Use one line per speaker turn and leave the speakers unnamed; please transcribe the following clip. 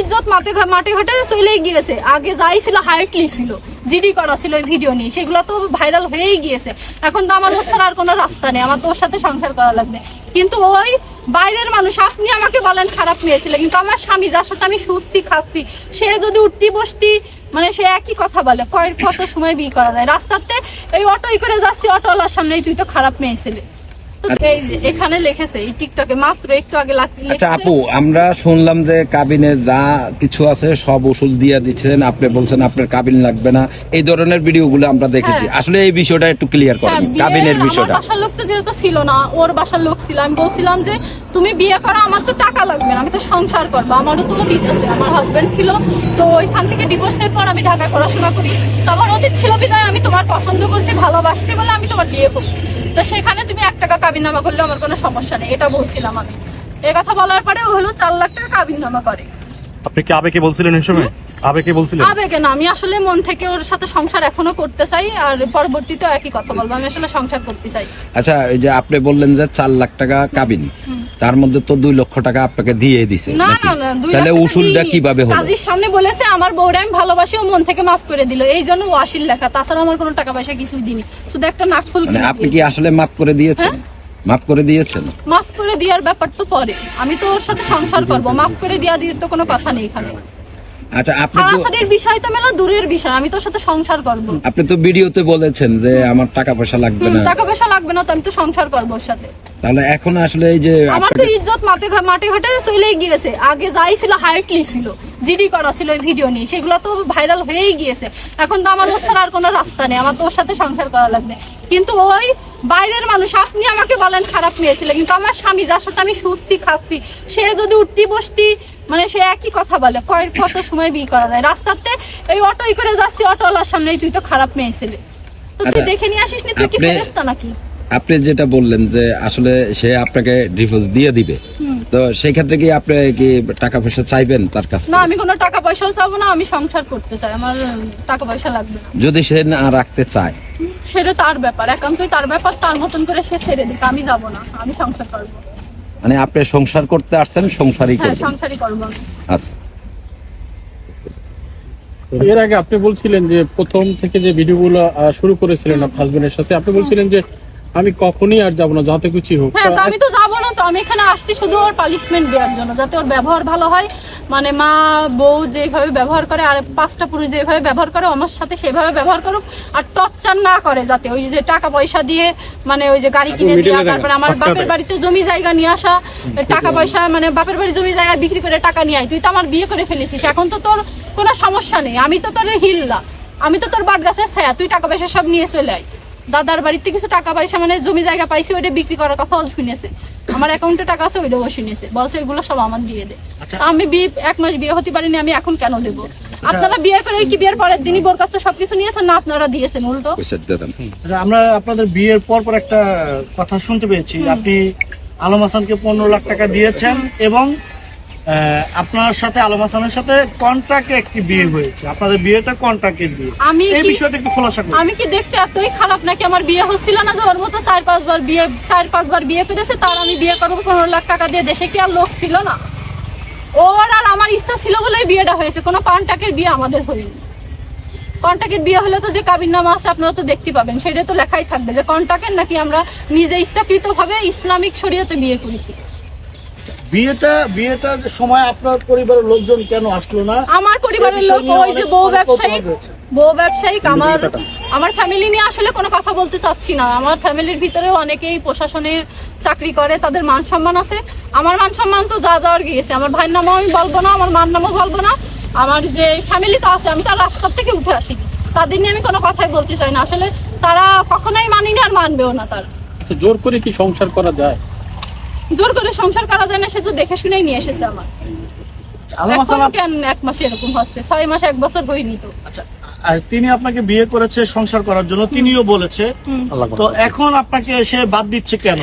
ইজ্জত মাঠে মাঠে ঘাটে গিয়েছে। আগে যাই ছিল জিডি করা ছিল ওই ভিডিও নিয়ে। সেগুলো তো ভাইরাল হয়েই গিয়েছে। এখন তো আমার ওর আর কোনো রাস্তা নেই। আমার সাথে সংসার করা লাগবে। কিন্তু ওই বাইরের মানুষ, আপনি আমাকে বলেন খারাপ মেয়ে ছিল, কিন্তু আমার স্বামী, যার সাথে আমি সুস্থি খাচ্ছি, সে যদি উঠতি বসতি মানে সে একই কথা বলে, কয়েক কত সময় বিয়ে করা যায়। রাস্তাতে এই অটোই করে যাচ্ছি, অটোওয়ালার সামনেই, তুই তো খারাপ মেয়ে ছেলে। তো এই যে এখানে লিখেছে এই টিকটকে মাত্র একটু আগে
আচ্ছা আপু আমরা শুনলাম যে কাবিনে যা কিছু আছে সব ওষুধ দিয়ে দিচ্ছেন। আপনি বলছেন আপনার কাবিন লাগবে না। এই ধরনের ভিডিওগুলো আমরা দেখেছি।
হ্যাঁ।
আসলে এই বিষয়টা একটু ক্লিয়ার
হ্যাঁ,
করেন কাবিনের বিষয়টা।
বাসার লোক তো যেহেতু ছিল না ওর বাসার লোক ছিল। আমি বলছিলাম যে তুমি বিয়ে করো আমার তো টাকা লাগবে না আমি তো সংসার করব আমারও তো আছে আমার হাজবেন্ড ছিল তো ওইখান থেকে ডিভোর্সের পর আমি ঢাকায় পড়াশোনা করি। তো আমার অতীত ছিল বিধায় আমি তোমার পছন্দ করছি ভালোবাসছি বলে আমি তোমার বিয়ে করছি। তো সেখানে তুমি এক টাকা কাবিন নামা করলে আমার কোনো সমস্যা নেই এটা বলছিলাম আমি। এ কথা বলার পরে ও হলো চার লাখ টাকা কাবিন নামা করে।
আপনি কি আবেগে বলছিলেন এই সময়? আবেগে বলছিলেন?
আবেগে না আমি আসলে মন থেকে ওর সাথে সংসার এখনও করতে চাই আর পরবর্তীতে একই কথা বলব আমি আসলে সংসার করতে চাই।
আচ্ছা এই যে আপনি বললেন যে চার লাখ টাকা কাবিন তার মধ্যে তো দুই লক্ষ টাকা আপনাকে দিয়ে দিছে
না না না
তাহলে উসুলটা কীভাবে হলো?
কাজীর সামনে বলেছে আমার বউরে আমি ভালোবাসি ও মন থেকে মাফ করে দিল। এই জন্য ওয়াসির লেখা। তাছাড়া আমার কোনো টাকা পয়সা কিছুই দিনি শুধু একটা নাকফুল
মানে আপনি কি আসলে মাফ করে দিয়েছেন?
হ্যাঁ?
মাফ করে দিয়েছেন?
মাফ করে দেওয়ার ব্যাপার তো পরে। আমি তো ওর সাথে সংসার করব। মাফ করে দেওয়া দিয়ে তো কোনো কথা নেই এখানে।
আচ্ছা আপনি তো
বিষয় তো মেলা দূরের বিষয়। আমি তোর সাথে সংসার করব।
আপনি তো ভিডিওতে বলেছেন যে আমার টাকা পয়সা লাগবে না।
টাকা পয়সা লাগবে না তো আমি তো সংসার করব ওর সাথে।
তাহলে এখন আসলে এই যে
আমার তো ইজ্জত মাঠে মাঠে ঘাটে চলেই গিয়েছে। আগে যাই ছিল হাইটলি ছিল জিডি করা ছিল ওই ভিডিও নিয়ে। সেগুলো তো ভাইরাল হয়েই গিয়েছে। এখন তো আমার ওর ছাড়া আর কোনো রাস্তা নেই আমার তো ওর সাথে সংসার করা লাগবে। কিন্তু ওই বাইরের মানুষ আপনি আমাকে বলেন খারাপ মেয়ে ছিল কিন্তু আমার স্বামী যার সাথে আমি সুস্থি খাচ্ছি সে যদি উঠতি বসতি মানে সে একই কথা বলে কয়েক কত সময় বিয়ে করা যায়। রাস্তাতে এই অটোই করে যাচ্ছি অটোওয়ালার সামনেই তুই তো খারাপ মেয়ে ছেলে তো তুই
আচ্ছা,
দেখে নিয়ে আসিস নি তুই কি ফেরেস্তা নাকি?
আপনি যেটা বললেন যে আসলে সে আপনাকে ডিভোর্স দিয়ে দিবে। তো সেই ক্ষেত্রে কি আপনি কি টাকা পয়সা চাইবেন তার কাছে
না আমি কোনো টাকা পয়সাও চাবো না আমি সংসার করতে চাই। আমার টাকা পয়সা লাগবে।
যদি সে না রাখতে চায়?
সেটা তার ব্যাপার একান্তই তার ব্যাপার তার মতন করে সে ছেড়ে দিক আমি যাব না আমি সংসার করব।
মানে আপনি সংসার করতে আসছেন সংসারই
হ্যাঁ
করবেন।
সংসারই করব
আচ্ছা।
এর আগে আপনি বলছিলেন যে প্রথম থেকে যে ভিডিওগুলো শুরু করেছিলেন আপনার হাজবেন্ডের সাথে আপনি বলছিলেন যে আমি কখনই আর যাব না যত কিছু হোক।
হ্যাঁ তো আমি তো যাব না তো আমি এখানে আসছি শুধু ওর পানিশমেন্ট দেওয়ার জন্য যাতে ওর ব্যবহার ভালো হয়। মানে মা বউ যেভাবে ব্যবহার করে আর পাঁচটা পুরুষ যেভাবে ব্যবহার করে আমার সাথে সেভাবে ব্যবহার করুক আর টর্চার না করে যাতে ওই যে টাকা পয়সা দিয়ে মানে ওই যে গাড়ি কিনে দেওয়া তারপরে আমার বাপের বাড়িতে জমি জায়গা নিয়ে আসা টাকা পয়সা মানে বাপের বাড়ি জমি জায়গা বিক্রি করে টাকা নিয়ে আয় তুই তো আমার বিয়ে করে ফেলেছিস এখন তো তোর কোনো সমস্যা নেই আমি তো তোর হিল্লা আমি তো তোর বাট গাছের ছায়া তুই টাকা পয়সা সব নিয়ে চলে আয়। দাদার বাড়িতে কিছু টাকা পয়সা মানে জমি জায়গা পাইছে ওইটা বিক্রি করার কথা শুনেছে। আমার অ্যাকাউন্টে টাকা আছে ওইটাও ও শুনেছে। বলছে এগুলো সব আমার দিয়ে দে। আমি বিয়ে এক মাস বিয়ে হতে পারিনি আমি এখন কেন দেবো? আপনারা বিয়ে করে কি বিয়ের পরের দিনই বোর কাছে সবকিছু নিয়েছেন না আপনারা দিয়েছেন উল্টো?
আচ্ছা, আমরা আপনাদের বিয়ের পর পর একটা কথা শুনতে পেয়েছি। আপনি আলম হাসানকে পনেরো লাখ টাকা দিয়েছেন এবং আপনার সাথে আলম হাসানের সাথে কন্ট্রাক্টে একটি বিয়ে হয়েছে। আপনাদের বিয়েটা কন্ট্রাক্টের বিয়ে।
আমি
এই বিষয়টা একটু খোলাসা করুন।
আমি কি দেখতে এতই খারাপ নাকি আমার বিয়ে হচ্ছিল না যে ওর মতো চার পাঁচবার বিয়ে চার পাঁচবার বিয়ে করেছে তার আমি বিয়ে করব পনেরো লাখ টাকা দিয়ে। দেশে কি আর লোক ছিল না? ওর আর আমার ইচ্ছা ছিল বলেই বিয়েটা হয়েছে। কোনো কন্ট্যাক্টের বিয়ে আমাদের হয়নি। কন্ট্যাক্টের বিয়ে হলে তো যে কাবির নামা আছে আপনারা তো দেখতে পাবেন। সেটা তো লেখাই থাকবে যে কন্ট্যাক্টের নাকি আমরা নিজে ইচ্ছাকৃত ভাবে ইসলামিক শরীয়তে বিয়ে করেছি।
বিয়েটা বিয়েটা সময় আপনার পরিবারের লোকজন কেন আসলো না?
আমার পরিবারের লোক ওই যে বউ বউ ব্যবসায়িক আমার আমার ফ্যামিলি নিয়ে আসলে কোনো কথা বলতে চাচ্ছি না। আমার ফ্যামিলির ভিতরে অনেকেই প্রশাসনের চাকরি করে তাদের মান সম্মান আছে। আমার মান সম্মান তো যা যাওয়ার গিয়েছে। আমার ভাইয়ের নামও আমি বলব না আমার মার নামও বলব না। আমার যে ফ্যামিলি তো আছে আমি তার রাস্তার থেকে উঠে আসি। তাদের নিয়ে আমি কোনো কথাই বলতে চাই না। আসলে তারা কখনোই মানিনি আর মানবেও না তার।
আচ্ছা, জোর করে কি সংসার করা যায়?
জোর করে সংসার করা যায় না সে তো দেখে শুনেই নিয়ে এসেছে আমার। কেন এক মাসে এরকম হচ্ছে? ছয় মাস এক বছর হয়নি তো।
আচ্ছা আর তিনি আপনাকে বিয়ে করেছে সংসার করার জন্য তিনিও বলেছে। তো এখন আপনাকে সে বাদ দিচ্ছে কেন?